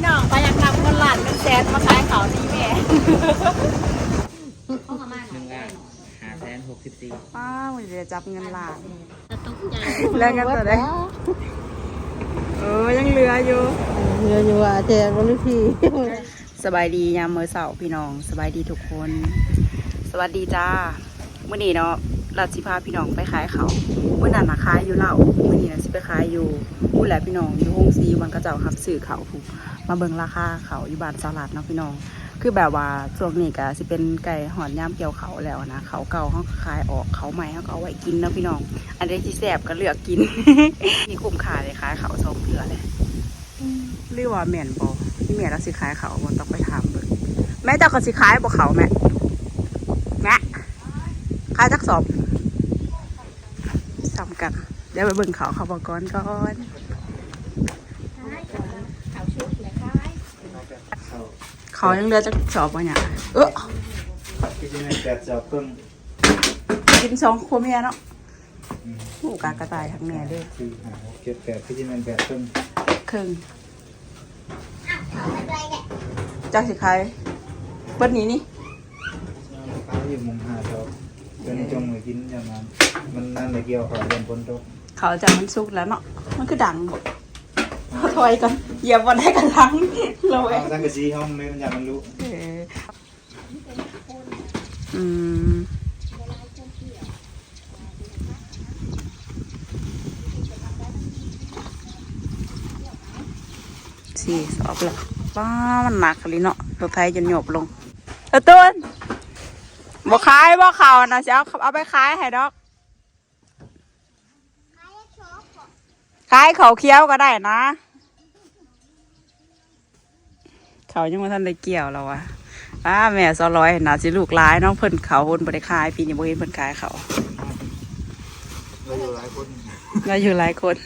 พี่น้องไปอยากนำเงินล้านเงินแสนมาขายเขานี่แม่ห้องอาม่าหหน่นึ่งอยล้านห้าแสนหกสิบสี่ป้าวเดี๋ยวจับเงินล้านจะตกใจแล้วกันตัวได้เออยังเหลืออยู่เรืออยู่ว่าแจกบริทีสบายดียามมื้อเสาร์พี่น้องสบายดีทุกคน สวัสดีจ้าเมื่อนี้เนาะเราสิพาพี่น้องไปขายเขาวเมื่อนั้นนะขายอยู่เหล่าเมื่อนี้นะสิไปขายอยู่พูดแหละพี่น้องอยู่ห้องซีวันกระเจ้าครับสื่อเขาผูก มาเบิ่งราคาเขาอยู่บ้านสลัดเนาะพี่น้อง คือแบบว่าช่วงนี้ก็สิเป็นไก่หอนย่ามเกี่ยวเขาแล้วนะเขาเก่าเขาขายออกเขาใหม่เขาก็เอาไว้กินเนาะพี่น้อง อันนี้ที่แสบก็เลือกกินนี่คุ้มค่าเลยขายเขาสองเกลือเลยเรียกว่าแม่นบอที่แม่เราสิขายเขาบนต้องไปถามเบิ่งแม่เจ้าก็สิขายบ่เขาแม่แม่ขายจักสอบซ้ำกันเดี๋ยวไปเบิ่งเขาเขาบอกก่อนก่อน เขาชุดเลยค่ะ เขายังเหลือจักสอบวะเนี่ยเออที่จะเป็นแปดสอบครึ่งกินสองครัวเมียเนาะหมูกากระต่ายทั้งแม่เลยสี่ห้าหกเจ็ดแปดที่จะเป็นแปดครึ่งครึ่งจากสิขายเบิ้นี้นี่เขาอยู่มุมห้าสอบเป็นจงมือกินอย่างนั้นมันนั่นเลยเกี่ยวขอเรียนพ้นตกเขาจะมันสุกแล้วเนาะมันคือดังหมด เอาถอยก่อนเหยียบวันได้กันทั้งเราเอเอางสังกะสีห้องเลยมันอยากมันรู้เอออืมสี่สอบแล้วป้ามันหนักเลยเนาะรถไฟจนหยบลงเออต้นบ่ขายบ่เขานะเจ้าเอาไปขายให้ดอก ขายเขาเคี้ยวก็ได้นะ เขายังมาทันได้เกี่ยวแล้ววะอ้าแม่ซอร้อยน่าสิลูกร้ายน้องเพิ่นเขาเพิ่นบ่ได้ขายปีนี้บ่เห็นเพิ่นขายเขาเราอยู่หลายคนเราอยู่หลายคน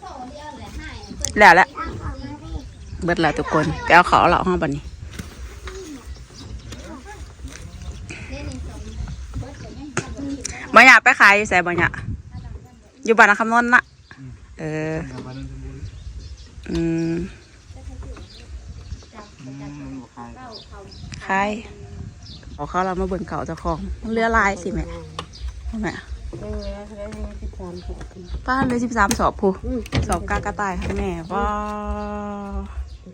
โซ่เดียวเลยให้เปิดแล้วละเบิดแล้วทุกคนไปเอาเขาเหล่าห้องบัดนี้เล่นในสมเปิดแต่ยังทำบ่ผิดบ่อยากไปขายอยู่ไสบ่อยาก อยู่บ้านนาคำนนท์น่ะเออทำบ้านนั้นสมบูรณ์อืมจับอืมมันบอกใครเข้าเขาขายเอาเขาเรามาเบิ่งเขาเจ้าของมันเรือลายสิแม่แม่เออแล้วได้สิบสามสิบกินป้าเลย13สอบผู้อืมสอบกากระต่ายค่ะแม่ว้า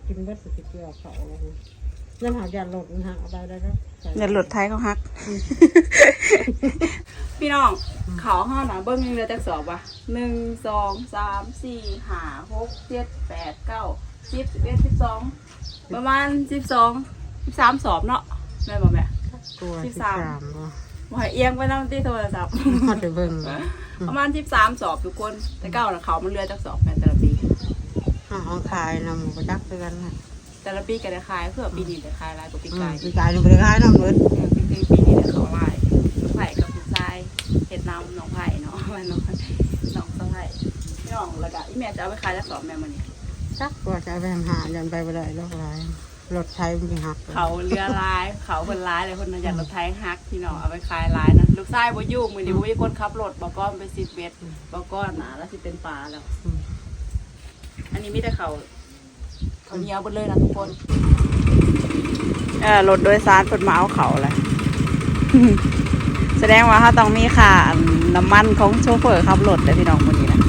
กินเบิดสิบเกี่ยวเขา เงินหาหยาดหลดมันหักเอาไปได้แล้วเงินหลดไทยเขาฮัก พี่น้องเขาห้าหนาเบิ้งยังเหลือจากสอบวะหนึ่งสองสามสี่ห้าหกเจ็ดแปดเก้าสิบสิบเอ็ดสิบสองประมาณสิบสองสิบสามสอบเนาะแม่บอกแม่ ตัวสิสิบบสาสามมบ่หอยเอียงไปนั่งที่โทรศัพท์ พอจะเบิ่งประมาณสิบสามสอบทุกคนแต่เก้านะเขามันเหลือจากสอบแม่แต่ละปีหาเอาขายนำประจักษ์กันนะ แต่ละปีก็ได้ขายเพื่อปีนี้ได้ขายหลายกว่าปีอืกามยปีกายนำไปขายนำเบิดเออปีปีปีนี้ได้เขาหลายไผ่กับผู้ชายเห็ดน้ำน้องไผ่เนาะแม่น้องน้องสะไผ่น้องแล้วก็อีแม่จะเอาไปขายจากสอบแม่มันนี่จักว่าจะเอาไปหายันไปบ่ได้ดอกหลายรถไทยมันสิหักเขาเรือลายเขาคนร้ายเลยคนนั้นอยากรถไทยฮักพี่น้องเอาไปขายร้ายนะลูกชายบ่ยุ่งมือนี้บ่มีคนขับรถบอกก้อนไปสิบเมตรบอกก้อนหนาแล้วสิเป็นปลาแล้ว อืมอันนี้มีแต่เขา เขาเหนียวหมดเลยนะทุกคนเออรถโดยสารเพิ่นมาเอาเขาแหละแสดงว่าเขาต้องมีค่าน้ำมันของโชเฟอร์ขับรถเลยพี่น้องคนนี้นะ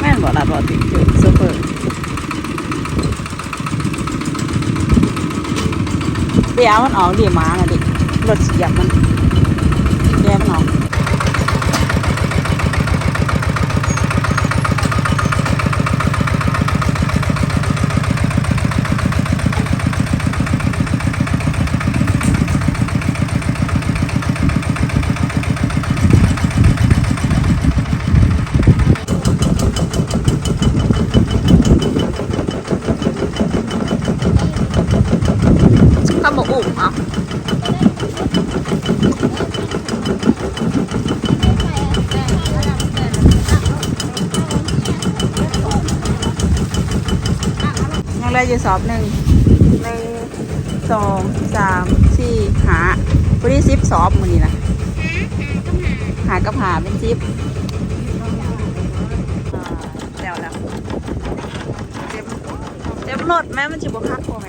แม่นบอกละบอกติดจุดโชเฟอร์เดี๋ยวมันออกเดี๋ยวมานะดิรถเสียบมันเดี๋ยวมันออกข้าวหมกอุ่มเอะยังเหลื ออยู่สอบหนึ่งหนึ่งสองสามสี่หาวันนี้ซิปสอบมือนี่นะหากับหาเป็นซิปแล้วแล้วเต็มรถแม่มันจิบคักกว่าไง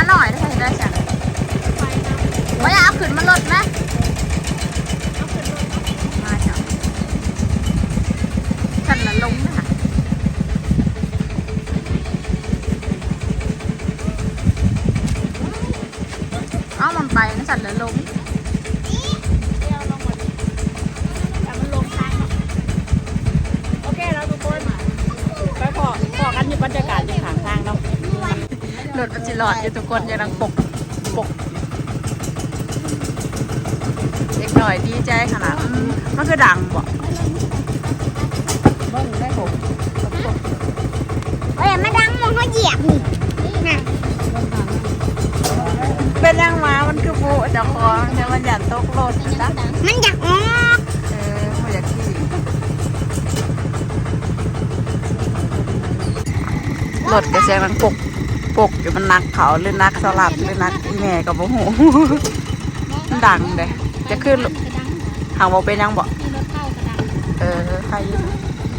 มาหน่อยได้ไหมได้ฉันว่าอยากเอาขึ้นมารถไหม มาจ้ะฉันละลงนะคะเอามัน ไปนะฉันละลงโอเคแล้วทุกคนไปพอพอกันอยู่บรรยากาศอยู่ข้างทางเนาะรถมันจิหลอดอยู่ทุกคนอยังนังปกปกเด็กหน่อยดีใจขนาดอืมมันคือดังบ่เบิ้งได้ผมเอ้ยมาดังมองเขาเหยียบนี่น่ะ เป็นยังมามันคือบุเจ้าของเดี๋ยวมันหยันตกรถนะมันอยากออกเออไม่อยากขี่รถกระเสียงมันปกปกอยู่มันนักเขาหรือนักสลับหรือนักแม่กับโมโหมันดังเลยจะขึ้นขังหางบอกเป็นยังบอกมีรถเข้ากระดังเออใครอยู่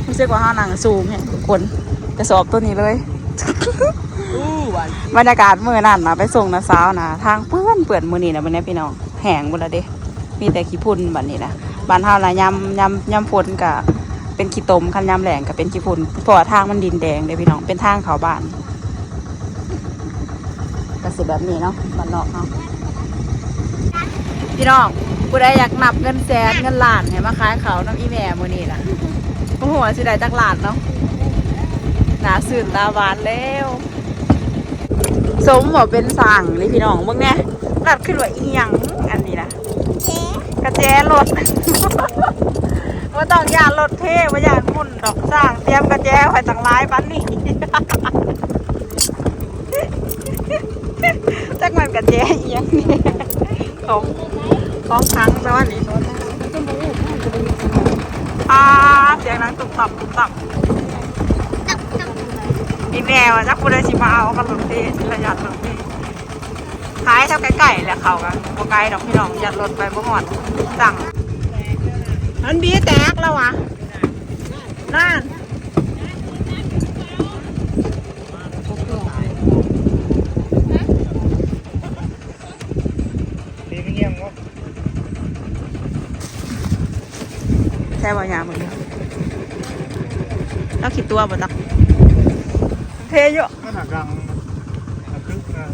รู้สึกว่าห้าหนังสูงเนี่ยคนกระสอบตัวนี้เลย บรรยากาศมื่อนั่นนะไปส่งนะสาวนะทางเปื้อนเปื่อนมือนี่นะวันนี้พี่น้องแห้งหมดและเด้มีแต่ขี้พุ่นบัดนี้นะบ้านเฮานะยำยำยำฝนกับเป็นขี้ตมคันยำแหลงกับเป็นขี้พุ่นเพราะว่าทางมันดินแดงเด้พี่น้องเป็นทางเขาบ้านก็สิแบบนี้เนาะบ้านนอกเนาะพี่น้องผู้ใดอยากนับเงินแสนเงินล้านให้มาขายเขาน้ำอีแม่มือนี่นะโอ้โหสิได้จักล้านเนาะหนาสื่นตาหวานแล้ว สมบอกเป็นสั่งเลยพี่น้องมึงเนี่ยกัดขึ้นว่าอีหยังอันนี้นะเจ๊กระแจรถว่าต้องยานรถเท่ว่าอยานมุ่นดอกสร้างเตรียมกระแจไว้ต่างร้ายปันนี่จักมันกระแจอีหยังนี่ของของครั้งแต่ว่านี่อ่าเสียงนังตุบตับตุบตับตับตับ อีแมวจักผู้ใดสิมาเอากันรถเท่ระยะรถเท่ขายเท่าไก่ๆแหละเขากันบ่ไกลดอกพี่น้องยัดรถไปบ่หอดสั่งมันบีแตกแล้ววะนั่นดีไม่เงียบงบใช่บ่ยางหมดเลยแล้วขีดตัวบ่ตัก เทเยอะก็หนักรังหนักคึกนะ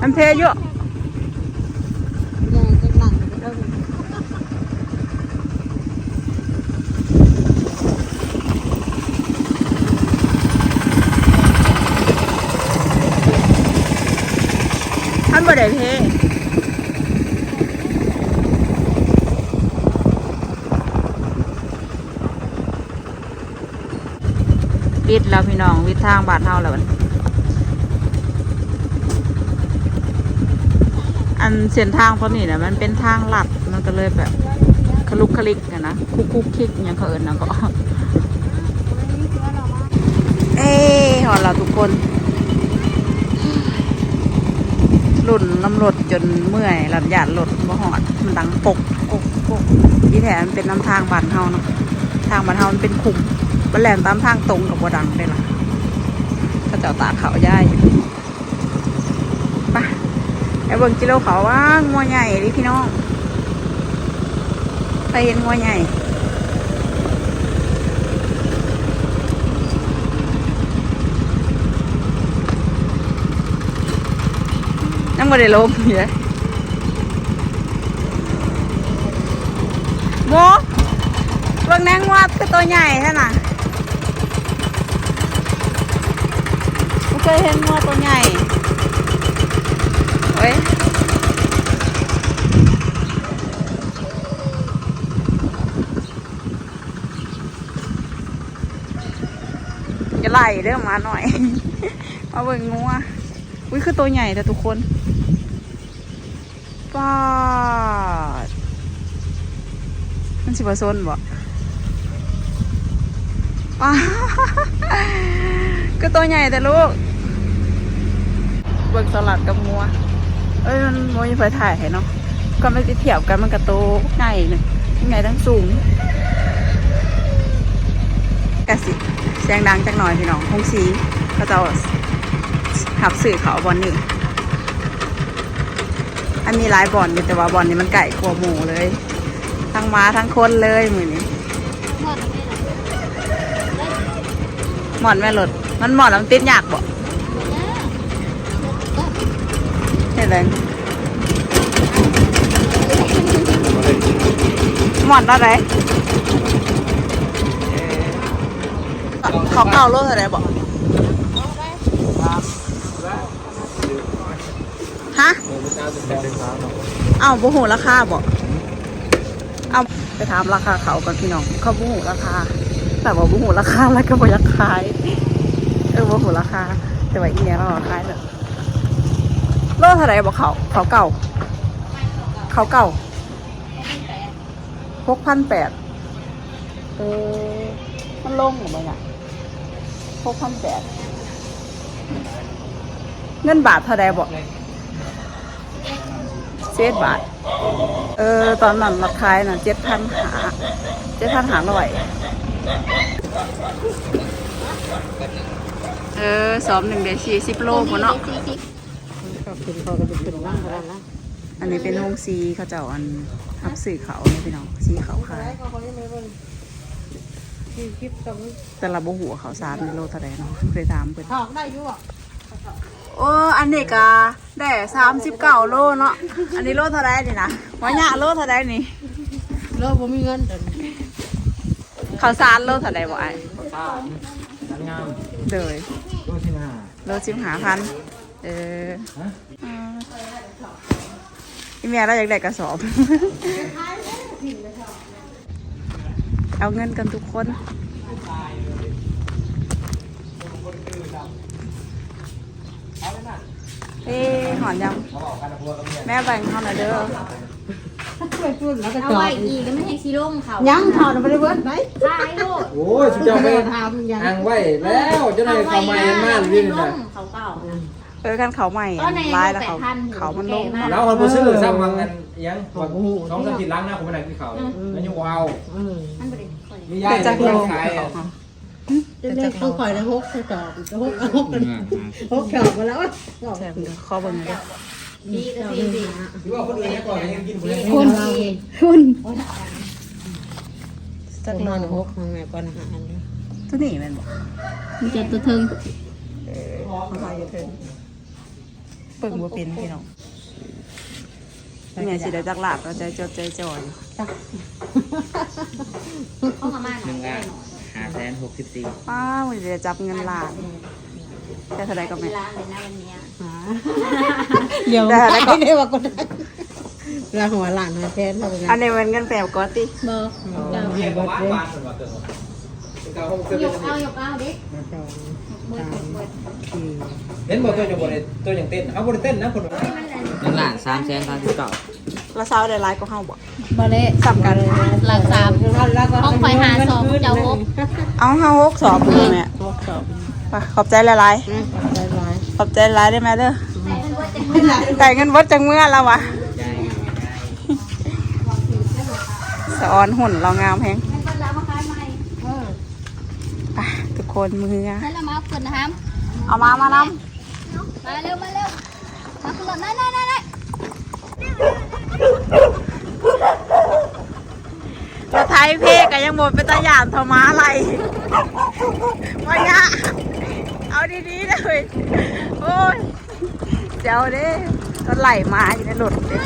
มันเทเยอะ แย่จะหลังเริ่ม มันบ่ได้เท วิดแล้วพี่น้องวิทางบาดเฮาแล้วอันเส้นทางพวกนี้นะมันเป็นทางลัดมันก็เลยแบบคลุกคลิกอะนะคุกคุกคิกอยังเขาเอิญนะก็เอ้หอดเราทุกคนหลุ่นน้ำรถจนเมื่อยหลับหยาดรถบ่หอดมันดังปกปกปกที่แถมเป็นน้ำทางบานเฮาเนาะทางบานเฮามันเป็นขุม มันแหลมตามทางตรงกับบดังได้ล่ะก็เจ้าตาเขาย่ายไปไอ้เบิ่งกิโลเขาว่างัวใหญ่ดิพี่น้องไปเห็นงัวใหญ่ยังไม่ได้ลมอยู่เลยโมเบิ่งแนงว่าคือตัวใหญ่แค่น่ะไม่เค ยเห็นงัวตัวใหญ่เฮ้ยจะไล่เรื่องมาหน่อย มาเบิ่งงัวอุ้ยคือตัวใหญ่แต่ทุกคนป้าดมันสิบโซนบ่ก็ตัวใหญ่แต่ลูก เบิกสลัดกับงัวเอ้ยมันโมยไฟถ่ายให้เนาะก็ไม่ได้เทียบกันมันกระโตใหญ่หนึ่งใหญ่ทั้งสูงกะสิเสียงดังจักหน่อยพี่น้องคงสีก็จะหับสื่อเขาบอลนี่อันมีหลายบอลอยู่แต่ว่าบอลนี้มันไก่กลัวาหมูเลย ทั้งม้าทั้งคนเลยมือนี้ทอดไม่ได้หมอนแม่รถมันหมอนแล้วมันติดยากบ่เห็ นไหมหมอนอะไรเขาเก่าโลเท่าไหร่บ่ฮะเอ้าบ่หูราคาบ่เอาไปถามราคาเขาก่อนพี่น้องเขาบ่หูราคาแต่ว่าบ่หูราคาแล้วก็บ่อยากขายเออบ่หูราคาแต่ว่าอีเนี้ยเราขายแบบ โลเท่าไหร่บ่เขาเขาเก่า เขาเก่าหกพันแปดเออมันลงหรือเปล่าหกพันแปดเงินบาทเท่าไร่บ่เจ็ดบาท เออ ตอนนั้นราคายน่ะเจ็ดพันหาเจ็ดพันหาร้อย เออสอบหนึ่งเดียวสี่สิบโลหมดเนาะ ก็ขึ้นเขาก็จะขึ้นนั่งกันแล้วนะอันนี้เป็นโรงซีเขาเจ้าอันทับสื่อเขาเนี่ยพี่น้องซีเขาขายที่คิดกับแต่ละบ่หัวเขาสามกิโลเท่าไหร่เนาะเคยถามเพิ่นถอกได้อยู่อะโอ้อันนี้ก็ได้สามสิบเก้าโลเนาะ อันนี้โลเท่าไหร่นี่นะว่าหยาโลเท่าไหร่นี่เลิกผมมีเงินแต่ข้าวสารโลเท่าไหร่บ่ไอ้นันงามเดยรูที่ห้าโลสิบหาพัน เออฮะอ่าอีเมียเราอยากได้กระสอบ เอาเงินกันทุกคนเอ้หอนยัง แม่แบ่งเขาหน่อยเด้อช่วยพูดแล้วก็เอาจอไว้ดอีกก็ไม่ให้ซีร่มเขายังถอดไปได้เบิดไหมขายโลดโอ้ยสุดยอดไปทำยังอ่างไว้แล้วเจ้านายเขาไม่ยันมากเลยนี่ร่นะมเขาเก่า เออกันเขาใหม่ตอนไหนร้ายแล้วเขาแปดพันเขามันลงโอเคมากแล้วคนผู้ซื้อซ้ำวังกันยังสองสามทิศล้างหน้าผมไปไหนที่เขาแล้วยังว้าวเออมันบริคนมียายจากในโลขายเขาจะได้ต้องคอยแล้วฮกใส่จอบฮกฮกกันฮกจอบมาแล้วอะแซ่บเด้อข้อเบิ่งเลยดีก็ดีดีหรือว่าคนอื่นเนี่ยก่อนยังกินคนเดียวคนดีคุณจัจักกโลนอนฮกของแม่ก่อนอาหารตัวนี้แม่นบ่มันจะตัวถึงเออเขาขายอยู่เถิง เบิ่งบ่เป็นพี่น้องแม่สิได้จักหลาบก็ใจจดใจจ่อยเข้ามาม่าหน่อยได้หน่อยหาแสนหกสิบสี่ป้าวันนี้จะจับเงินล้านแต่เท่าไรก็เวแม่ลาเลยนะวันเนี้ยเดี๋ยวไม่ได้ว่าก็ได้เราหัวหลานมาแทนเราไงอันนี้มันเงินแปลก็ติเบอร์เราให้เบิดเลยยกเอายกเอาเด็ก มาจองเบิร์ดเบิร์ดที่เห็นบอกตัวจะบริตัวอย่างเต้นเขาบริเต้นนะคนมันอะไรเงินล้านสามแสนสามสิบเก้าละเช้าได้หลายก็เฮาบ่บอลเล่สับกันหลักสามต้องคอยหาสองเจ้าฮกเอาเฮาหกสอบเลยแม่ฮกสอบไปขอบใจหลายได้ร้อยๆขอบใจหลายได้ไหมเด้อแต่มันว่าจะแต่เงินวัดจังเมื่อแล้ววะใจสะออนหุ่นเรางามแฮง มันก็แล้วมาขายใหม่ ไปทุก คนมือให้เรามาเอาเกินนะครับเอามามานำมาเร็วมาเร็วมาขึ้นรถนั่นนั่นนั่นรถไทยเพกก็ยังบ่เป็นตาหยานเทามาอะไรว่ายะเอาดีๆเลยโอ้ยเจ้าเด้ก็ไหลมาอยู่ในรถเด้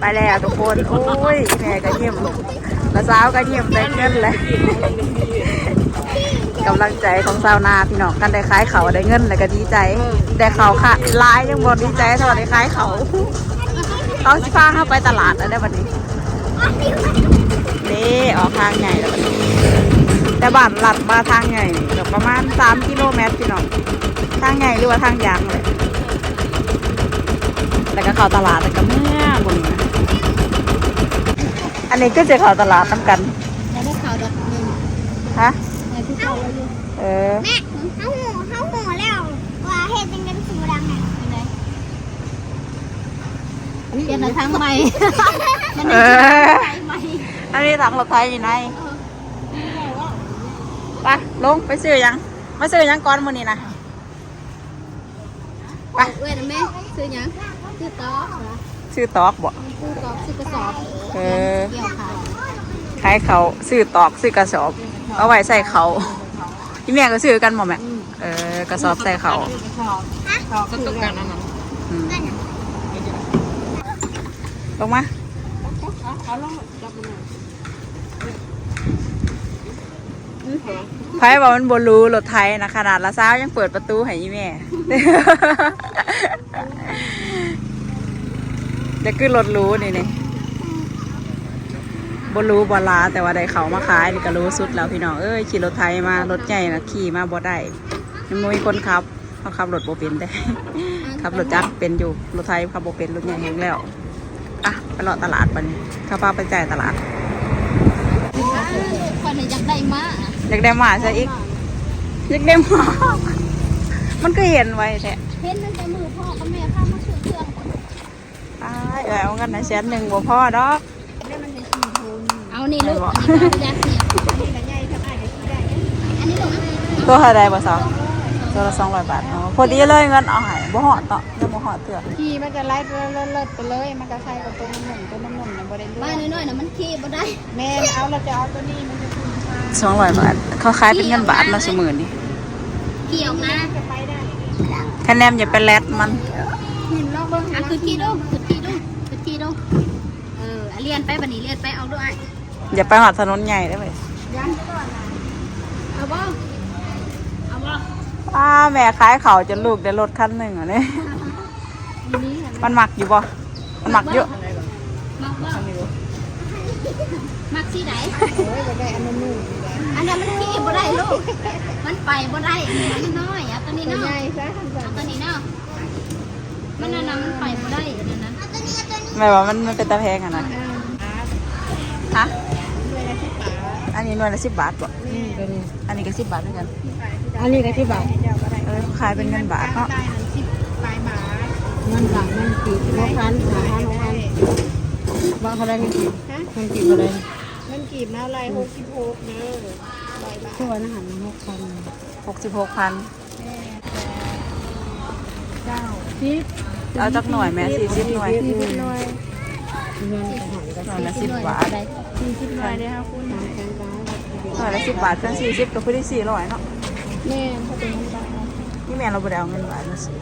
ไปแล้วทุกคน โอ้ยแม่ก็เยี่ยมละสาวก็เยี่ยมได้เงินเลย กำลังใจของสาวนาพี่น้องกันได้ขายเขาได้เงินแล้วก็ดีใจ แต่เขาค่ะร้ายยังบ่ดีใจเท่าได้ขายเขาเขาสิพาเข้าไปตลาดแล้วได้วันนี้นี่ออกทางใหญ่แล้วบัดนี้แต่บ้านหลัดมาทางใหญ่นี่ก็ประมาณสามกิโลเมตรพี่น้องทางใหญ่หรือว่าทางยางเลยแล้วก็เขาข่าวตลาดแต่ก็เมื่อบนนี้อันนี้ก็จะข่าวตลาดน้ำกันแล้วได้ข่าวดอกหนึ่งฮะในที่เขา เราอยู่เออ แม่เขาหูเขาหูแล้วว่าเห็ดเป็นกันสีดำไงที่ไหนเปลี่ยนทางใหม่ มันเอเป็นอทางใหม่อันนี้ถังรถไฟอยู่ไหนไปลงไปซื้อยังมาซื้อยังก่อนมื้อนี้นะไปเว้ยนะแม่ซื้อหยังซื้อต๊อกเหรอซื้อตอกบ่ซื้อต๊อกซื้อกระสอบเออเกี่ยวขายขายเขาซื้อตอกซื้อกระสอบ เอาไว้ใส่เขา พี่แม่ก็ซื้อกันบ่แม่เออกระสอบใส่เขาก็ต้องการอันนั้นอืมลงมาเอาลงจับมันหน่อยไพ่บอกมันบรู้รถไทยนะขนาดละซ้าวยังเปิดประตูให้ยี่แม่จะขึ้นรถรู้นี่นี่ บรู้บลาแต่ว่าได้เขามาขายนี่ก็รู้สุดแล้วพี่น้องเอ้ยขี่รถไทยมารถใหญ่นะขี่มาบ่ได้ยังบ่มีคนขับเขาขับรถบ่เป็นได้ขับรถจักรเป็นอยู่รถไทยขับบ่เป็นรถใหญ่แหงแล้วอะไปเลาะตลาดปันนี้เข้าพาไปจ่ายตลาดคนอยากได้มาอยากได้หมาซะอีกอยากได้หมามันก็เห็นไว้แท้เห็นตั้งแต่มือพ่อกับแม่พามาซื้อเครื่องอ้ายเออเอากันนะแสนหนึ่งบ่พอดอก เอานี่ลูกไม่บอกอันนี้ยักษ์เนี่ยอันนี้ลูกตัวเท่าไรบ่สาวตัวละสองร้อยบาทอ๋อพอดีเลยเงินเอาใหายบ่หอดต่อยังบ่หอดเถื่อขี่มันจะไล่เลิศเลิศไปเลย มันก็ใส่กับตัวน้ำหนุ่มตัวน้ำหนุ่มนะบริเวบ้านน้อยๆนะมันขี้บ่ได้แม่เอาเราจะเอาตัวนี้มันจะคุณค่าสองร้อยบาทเขาขายเป็นเงินบาทละสมื่นนี่ขี้ออกนะไปได้คะแนนอย่าไปแลดมันหินลอกเบิ้งอะคือขี้ดูคือขี้ดูคือขี้ดูเอออะเรียนไปบัดนี้เรียนไปเอาด้วย อย่าไปหอดถนนใหญ่ได้ไหมเอาบ่เอาบ่อ้าแม่ขายเขาวจนลูกได้รถคันหนึ่งอะเนี่ยมันหมักอยู่บ่มันหมักเยอะมักบ่มักสีไหนโอ้ยจะได้อันนั้นนุ่มอันนั้นมันขี้บ่ได้ลูก มันไปบ่ได้อันนี้มันน้อยอะตัวนี้ตัวเนาะใหญ่ซะทันเอาตัวนี้เนาะมันอันนั้นมันไปบ่ได้อันนั้นนะแม่ว่ามันมันเป็นตะแพงอะนะฮะ อันนี้หน่วยละสิบบาทบ่อืมตัวนี้อันนี้ก็สิบบาทเหมือนกัน อันนี้ก็ที่บาทเออขายเป็นเงินบาทเนาะได้หนึ่งสิบปลายหมามันบาทมันกี่หกพันหาพันหกพันบางเขาได้เงินกี่เงินกี่เขาได้มันกีบนะลายหกสิบหกเด้อปลายหมาช่วยอาหารหกพันหกสิบหกพันเก้าสิบเอาจักหน่วยแม่สี่สิบหน่วย สี่สิบหน่วย เงินอาหารก็หน่วยละสิบบาทสี่สิบหน่วยเลยค่ะคุณทางแกงกาหน่วยละสิบบาทเป็นสี่สิบก็เพื่อที่สี่ร้อยเนาะแม่เขาเป็นคนบ้านี่แม่เราบ่ได้เอาเงินบาทมาซื้อ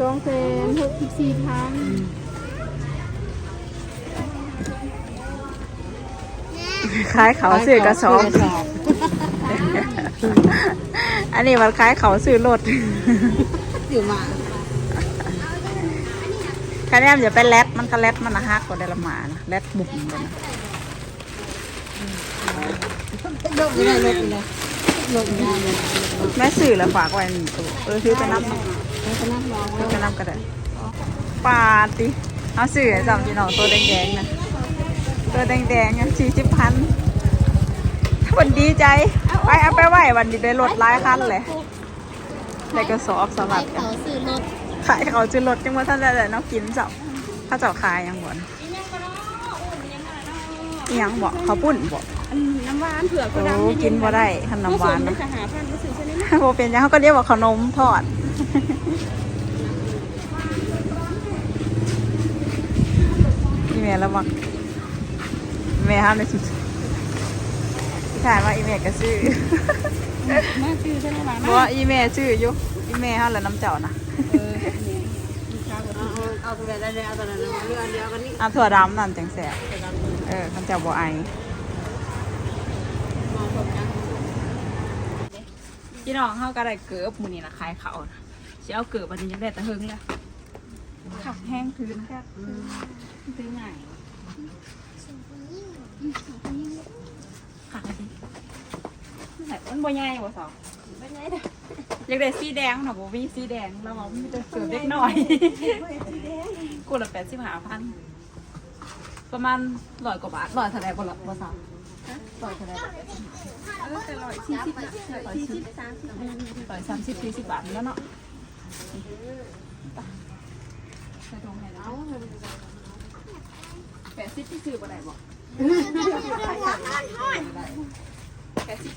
สองแสนหกสิบสี่พันขายเขาซื้อกระสอบกระสอบอันนี้มันขายเขาซื้อรถอยู่มาคะแนนอย่าไปแรด มันก็แรดมันนะฮักกว่าได้ละหมานะแรดบุกมันนะลบไม่ได้ลบไม่ได้ลบไม่ได้เลยแม่ซื้อแล้วฝากไว้หนึ่งตัวเออซื้อไปนับเนาะแล้วก็นั่งรอซื้อไปนับก็ได้ปาดติเอาซื้อให้จำจีน้องตัวแดงๆนะตัวแดงๆนะสี่สิบพันวันดีใจไปเอาไปไหววันดีได้รถหลายคันเลยได้กระสอบสลับกันขายเขาจือรถจังว่าท่านได้แต่น้องกินจ้า ถ้าเจ้าขายยังบ่นอิหยังบอกเขาวปุ้นบอกน้ำหวานเผือกก็โอ้ดำกินบ่ได้ขนมหวานมันะจะหาพันก็ซื้อใช่ไหมโบเป็นหยังเขาก็เรียกว่าขนมทอดอีเมลแล้วมักอีเมลห้ามในสุดที่ถ่ายมาอีเมลก็ซื้อแม่ซื้อใช่ไหมหวานเพราะว่าอีเมลซื้ออยู่อีเมลห้ามแล้วน้ำเจ้านะเอาเอา ตัวไหนได้เอาตัวนั้นเรืออันเดียวกันนี่เอาถั่วดำนั่นจังแสบเออคำเจ้าบ่ไอพี่น้องเขาก็ได้เกือบมือนี่นะขายเขานะสิเอาเกือบอันนี้ยังได้แต่เฮงเลยขับแห้งพื้นแค่ซื้อง่ายขักสิแต่มันบ่ใหญ่บ่สาวอ ยากได้สีแดงหน่ะบ่มีสีแดงเราบอกมีแต่เสือเล็กหน่อยกูละแปดสิบห้าพันประมาณร้อยกว่าบาทร้อยเท่าไหร่บ่ละบ่สามร้อยเท่าไหร่ร้อยสี่สิบร้อยสี่สิบร้อยสามสิบสี่สิบบาทแล้วเนาะใส่ถุงให้แล้วแปดสิบที่ซื้อบ่ได้บ่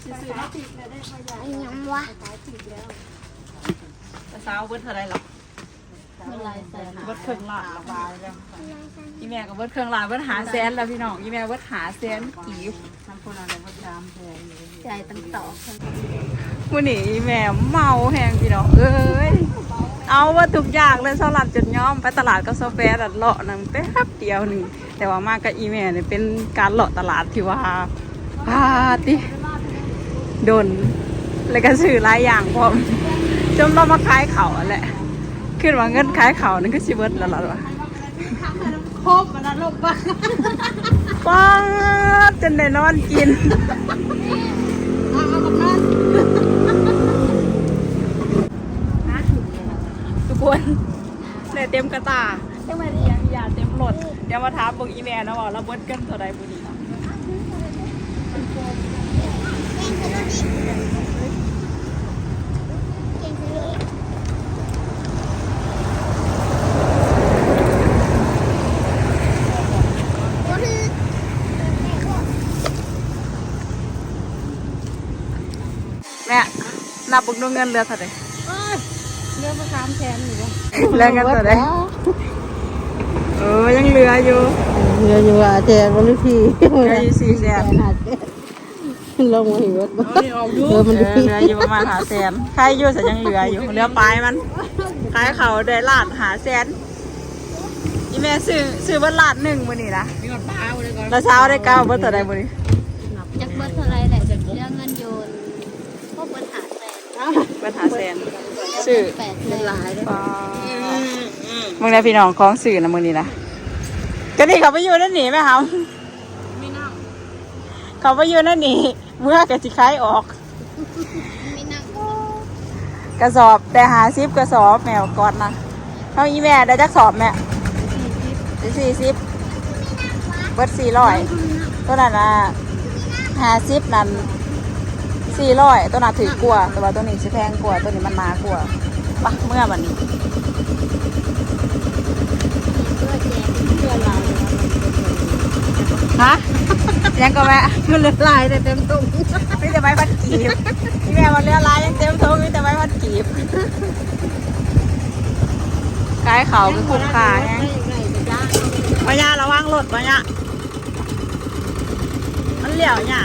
แปดสิบซื้อๆเนาะยังวะแต่สาวเบิดเท่าไหร่หรอเมื่อไรใส่เบิดเครื่องลาดละบายแล้วอีแม่ก็เบิดเครื่องลาดเบิดหาแสนแล้วพี่น้องอีแม่เบิดหาแสนกีบทำคนอะไรก็ตามแทนใจตั้งต่อวันนี้อีแม่เมาแหงพี่น้องเอ้ยเอาว่าทุกอย่างเลยสลัดจนย้อมไปตลาดก็โซเฟดัดเลาะนั่งแป๊บเดียวหนึ่งแต่ว่ามากับอีแม่เนี่ยเป็นการเลาะตลาดที่ว่าพาติ โดน แล้วก็ซื้อหลายอย่างพร้อมจนเรามาขายเขาวแหละขึ้นว่าเงินขายเขาวนั่นก็ชิเบิดแล้วล่ะวะครบมันนะลูกบ้าป้าดจนได้นอนกินเอาเอากับนั่นทุกคนเลยเต็มกระตายังมาเรียงยาเต็มรถเดี๋ยวมาถามเบิ่งอีแม่นะว่าเราเบิดกันเท่าใดบุนี้นะ แม่ นับเบิ่งดูเงินเหลือเท่าใดเรื่องมาตามแทนอยู่วะเหลือเงินเท่าใดเออยังเหลืออยู่เรืออยู่ว่าแทนวันนี้พี่เหลืออยู่สี่แสนลงมาหิวนี่ออกอยู่เออมันเหดีลืออยู่ประมาณหาแสนใครอยู่แต่ยังเหลืออยู่เหลือปลายมันขายเขาได้ลาดหาแสนอีแม่ซื้อซื้อเบัตลาดหนึ่งมื้อนี้นะมีกับป้าเลยก่อนแล้วเช้าได้เก้าเบัตเท่าใดมื้อนี้จักเบิดเท่าไรแหละเรื่องเงินโยนพวกเบิดหาแสน เบัตหาแสนซื้อแปดแสนหลายเลยปลามึงได้พี่น้องของสื่อนะมื้อนี้นะก็นี่เขาไปอยู่นั่นหนีไหมครับเขาไปอยู่นั่นหนีเมื่อกะสิขายออกไม่นั่งกระสอบแต่หาซิปกระสอบแมวกอดนะเท่าอีแม่ได้จักสอบแม่สี่สิบเบิดสี่ร้อยตัวนั้นนะหาซิปนั้น สี่ร้อยตัวนั้นถือกลัวาแต่ว่าตัวนี้สิแพงกว่าตัวนี้มันหนากว่าปะเมื่อวันนี้เพื่อแจกเพื่อเราฮะยังก็แม่มันเลยลายแต่เต็มตุ้งมีแต่ใบพัดกีบอีแม่วันเรือลายยังเต็มท้องมีแต่ใบพัดกีบกายเขาคือคุ้มค่าแฮงปัญญาระวังรถปัญญามันเหลี่ยวเนี่ย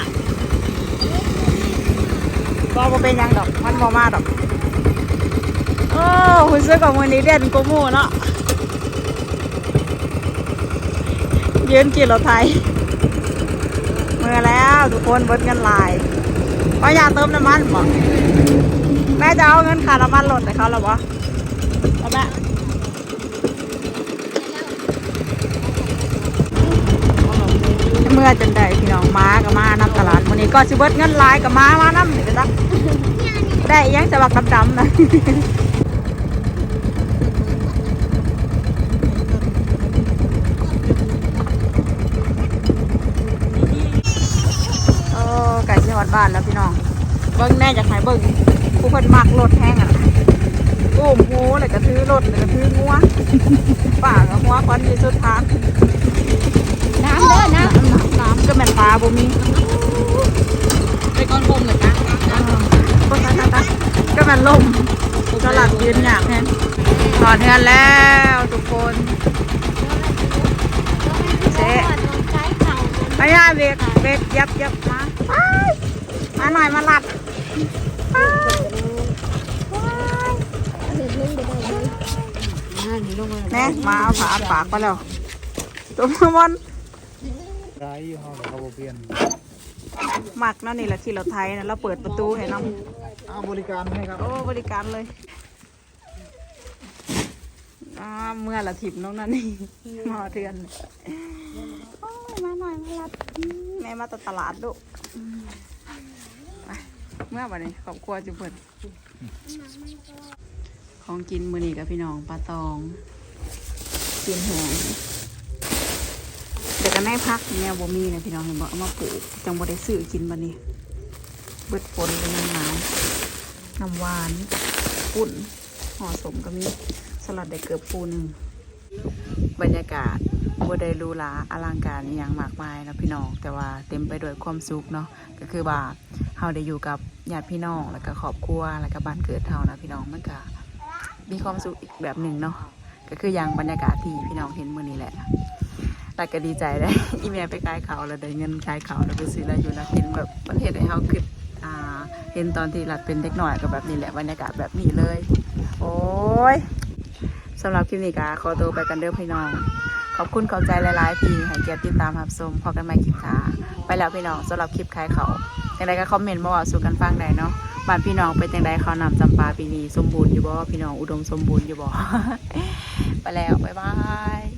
บอบ่เป็นยังดอก มันบอมาดอกโอ้คุณซื้อกับมือนี้เด่นกูมูเนาะยืนกี่รถไทยเมื่อแล้วทุกคนเบิดเงินลายปัญญาเติมน้ำมันบ่แม่จะเอาเงินค่าน้ำมันรถให้เขาหรอบ่เอาแม่เมื่อจนได้พี่น้องมากับมานับตลาดวันนี้ก็สิเบิดเงินลายกับมามานํเดี๋ยวจ้ะ ได้อิหยังจะบักดำๆนะโอ้ไก่สิฮอดบ้านแล้วพี่น้อง เบิ่งแน่จะขายเบิ่งผู้คนมักรถแห้งอะอุ้มหูเลยกระทือรถเลยกระทืองัวป่ากับหัวควันที่สุดทางน้ำเด้อน้ำน้ำน้ำก็แม่นปลาบ่มีไปก้อนบมเลยจ้ะ ก็ตาตาตาก็ม่นลมสลัดยืนอยากแทนถอดเงินแล้วทุกคนเจ๊ไปย่าเบรกเบรกยับยับมามาหน่อยมาหลัดไปแม่มาเอาผ้าอัดปากไปแล้วตัวมันร้ายยี่ห้อเขาบ่เบียนหมักเนั่นนี่แหละที่เราไทยนะเราเปิดประตูให้น้อง เอาบริการให้ครับ โอ้บริการเลยอ่าเมื่อละถิบน้องนั่นนี่หมอเทือนโอ้ยมาหน่อยมาลัดอืมแม่มาตตลาดดุอืมไปเมื่อวันนี้ขอบครัวจุเพิ่นของกินมือนี้กับพี่น้องปลาตองกินแหงแต่ก็แม่พักเนี่ยบ่มีนะพี่น้องเห็นบอกเอามาปลูกจังบ่ได้ซื้อกินบัดนี้เบิดฝนเลยน้ำหนาว น้ำหวานปุ่นห่อสมก็มีสลัดได้เกือบปูหนึ่งบรรยากาศบ่ได้รูหราอลังการอย่างมากมายนะพี่น้อง แต่ว่าเต็มไปด้วยความสุขเนาะก็คือว่าเฮาได้อยู่กับญาติพี่น้องแล้วก็ครอบครัวแล้วก็บ้านเกิดเฮานะพี่น้องมันก็มีความสุขอีกแบบหนึ่งเนาะก็คืออย่างบรรยากาศที่พี่น้องเห็นมื้อนี้แหละแต่ก็ดีใจได้อีเมลไปขายเขาแล้วได้เงินขายเขาแล้วไปซื้ออะไรอยู่นะเห็นแบบประเทศให้เฮาคืออ่า เห็นตอนที่หลัดเป็นเด็กหน่อยก็แบบนี้แหละบรรยากาศแบบนี้เลย โอ้ยสำหรับคลิปนี้ก็ขอตัวไปกันเด้อพี่น้อง ขอบคุณขอบใจหลายๆพี่ให้เกียรติติดตามรับชมพอกันใหม่คลิปค่ะไปแล้วพี่น้องสำหรับคลิปขายเขาวจังใดก็คอมเมนต์มาว่าสู่กันฟังได้เนาะบ้านพี่น้องเป็นจังใดเขานำจำปาปีนี้สมบูรณ์อยู่บ่พี่น้องอุดมสมบูรณ์อยู่บ่ไปแล้วบ๊ายบาย